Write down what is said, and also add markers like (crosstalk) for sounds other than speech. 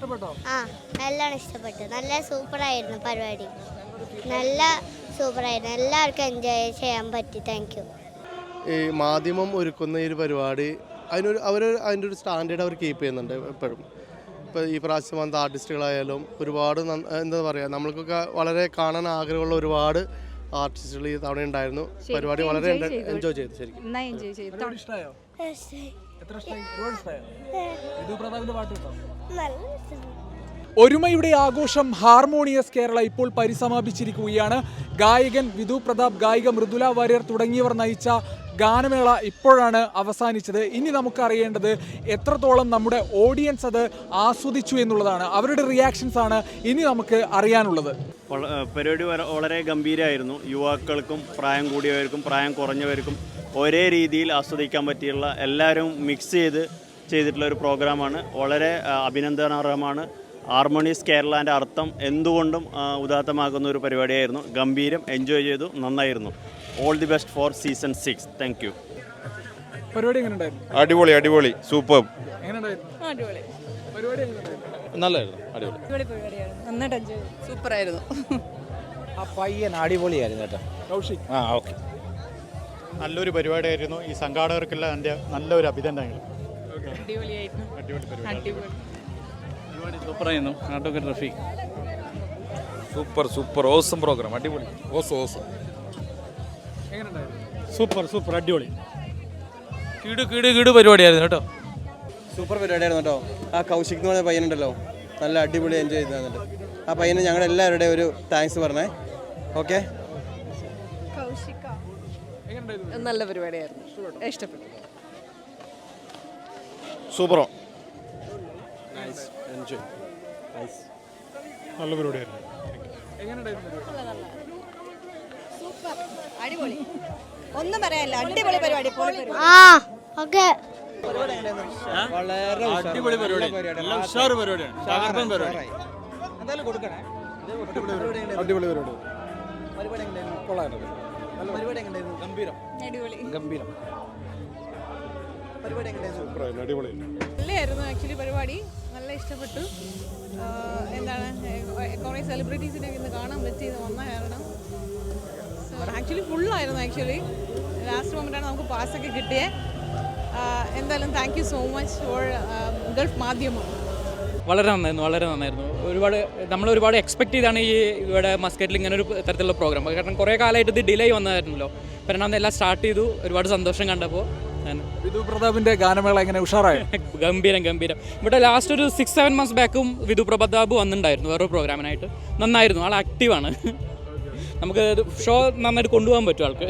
ഇഷ്ടപ്പെട്ടോ? ആ നല്ലോണം ഇഷ്ടപ്പെട്ടു. നല്ല സൂപ്പറായിരുന്നു പരിപാടി. നല്ല സൂപ്പറായിരുന്നു. എല്ലാവർക്കും എൻജോയ് ചെയ്യാൻ പറ്റി. താങ്ക് യു ഈ മാധ്യമം ഒരുക്കുന്ന ഈ ഒരു പരിപാടി അതിനൊരു അവർ അതിന്റെ ഒരു സ്റ്റാൻഡേർഡ് അവർ കീപ്പ് ചെയ്യുന്നുണ്ട് എപ്പോഴും. ഇപ്പോൾ ഈ പ്രാവശ്യം വന്ന ആർട്ടിസ്റ്റുകളായാലും ഒരുപാട് എന്താ പറയുക നമ്മൾക്കൊക്കെ വളരെ കാണാൻ ആഗ്രഹമുള്ള ഒരുപാട് ആർട്ടിസ്റ്റുകൾ ഈ തവണ ഉണ്ടായിരുന്നു. പരിപാടി വളരെ എൻജോയ് ചെയ്തു. ശരിക്കും. നന്നായി എൻജോയ് ചെയ്തു പരിപാടി ഇഷ്ടമായോ എത്ര ഇഷ്ടമായി ഒരുപാട് ഇഷ്ടമായോ വിധു പ്രതാപിന്റെ പാട്ട് കേട്ടോ. ഒരുമയുടെ ആഘോഷം ഹാർമോണിയസ് കേരള ഇപ്പോൾ പരിസമാപിച്ചിരിക്കുകയാണ്. ഗായകൻ വിധു പ്രതാപ് ഗായിക മൃദുല വാര്യർ തുടങ്ങിയവർ നയിച്ച ഗാനമേള ഇപ്പോഴാണ് അവസാനിച്ചത്. ഇനി നമുക്കറിയേണ്ടത് എത്രത്തോളം നമ്മുടെ ഓഡിയൻസ് അത് ആസ്വദിച്ചു എന്നുള്ളതാണ്. അവരുടെ റിയാക്ഷൻസ് ആണ് ഇനി നമുക്ക് അറിയാനുള്ളത്. പരിപാടി വളരെ ഗംഭീരമായിരുന്നു. യുവാക്കൾക്കും പ്രായം കൂടിയവർക്കും പ്രായം കുറഞ്ഞവർക്കും ഒരേ രീതിയിൽ ആസ്വദിക്കാൻ പറ്റിയുള്ള എല്ലാവരും മിക്സ് ചെയ്ത് ചെയ്തിട്ടുള്ള ഒരു പ്രോഗ്രാമാണ് വളരെ അഭിനന്ദനാർഹമാണ്. ഹാർമോണിയസ് കേരളാന്റെ അർത്ഥം എന്തുകൊണ്ടും ഉദാത്തമാകുന്ന ഒരു പരിപാടിയായിരുന്നു. ഗംഭീരം എൻജോയ് ചെയ്തു നന്നായിരുന്നു. All the best for season six thank you പരിപാടി അടിപൊളി അടിപൊളി. സൂപ്പർ നല്ലായിരുന്നു അടിപൊളി. സൂപ്പറായിരുന്നു ആ പയ്യൻ അടിപൊളിയായിരുന്നു കേട്ടോ. ആ ഓക്കെ നല്ലൊരു പരിപാടിയായിരുന്നു. ഈ സംഘാടകർക്കെല്ലാം എന്റെ നല്ലൊരു അഭിനന്ദനങ്ങൾ. അടിപൊളി സൂപ്പറായിരുന്നു നാട്ടൊക്കെ Rafeeq super super awesome program അടിപൊളി. ഓസം ഓസം സൂപ്പർ സൂപ്പർ അടിപൊളി. കിടു കിടു കിടു പരിപാടിയായിരുന്നു കേട്ടോ. സൂപ്പർ പരിപാടിയായിരുന്നു കേട്ടോ. ആ കൗശിക് എന്ന് പറഞ്ഞ പയ്യനുണ്ടല്ലോ. നല്ല അടിപൊളി എൻജോയ് ചെയ്തിട്ടുണ്ട് തന്നിട്ട്. ആ പയ്യന് ഞങ്ങളുടെ എല്ലാവരുടെയും ഒരു താങ്ക്സ് പറഞ്ഞേ. ഓക്കെ നല്ല പരിപാടിയായിരുന്നു. ഇഷ്ടപ്പെട്ടു. സൂപ്പറോ? നല്ല പരിപാടിയായിരുന്നു. അടിപൊളി. ഒന്നും പറയാനില്ല. അടിപൊളി പരിപാടി. പൊളി പരിപാടി. ആ ഓക്കെ. വളരെ അടിപൊളി പരിപാടി. ഉഷാറ് പരിപാടിയാണ്. തകർപ്പൻ പരിപാടി. എന്തായാലും കൊടുക്കണേ അടിപൊളി പരിപാടി. പരിപാടി കൊള്ളായിരുന്നു പരിപാടി എങ്ങനെയായിരുന്നു ഗംഭീരം. ഗംഭീരം. പരിപാടി എങ്ങനെയായിരുന്നു അടിപൊളി. നല്ലതായിരുന്നു ആക്ച്വലി പരിപാടി. നല്ല ഇഷ്ടപ്പെട്ടു. എന്താണ് കുറേ സെലിബ്രിറ്റീസിനെ ഇന്ന് കാണാൻ പറ്റിയത് വന്ന കാരണം. ആക്ച്വലി ഫുള്ളായിരുന്നു ആക്ച്വലി ലാസ്റ്റ് മൊമെന്റാണ് നമുക്ക് പാസ്സൊക്കെ കിട്ടിയത് എന്തായാലും thank you so much for Gulf Madhyamam. വളരെ നന്നായിരുന്നു വളരെ നന്നായിരുന്നു. ഒരുപാട് നമ്മൾ ഒരുപാട് എക്സ്പെക്ട് ചെയ്താണ് ഈ ഇവിടെ മസ്കറ്റിൽ ഇങ്ങനെ ഒരു തരത്തിലുള്ള പ്രോഗ്രാം കാരണം കുറേ കാലമായിട്ട് ഇത് ഡിലേ വന്നതായിരുന്നല്ലോ. ഇപ്പം രണ്ടാമത് എല്ലാം സ്റ്റാർട്ട് ചെയ്തു ഒരുപാട് സന്തോഷം കണ്ടപ്പോൾ. വിധു പ്രതാപിന്റെ ഗാനമേള എങ്ങനെ ഉഷാറായി? (laughs) ഗംഭീരം ഗംഭീരം. ഇവിടെ ലാസ്റ്റ് ഒരു സിക്സ് സെവൻ മന്ത്സ് ബാക്കും വിധു പ്രതാപ് വന്നിട്ടുണ്ടായിരുന്നു വേറൊരു പ്രോഗ്രാമിനായിട്ട് നന്നായിരുന്നു ആൾ ആക്റ്റീവാണ് (laughs) നമുക്ക് ഷോ നന്നായിട്ട് കൊണ്ടുപോകാൻ പറ്റും ആൾക്ക്.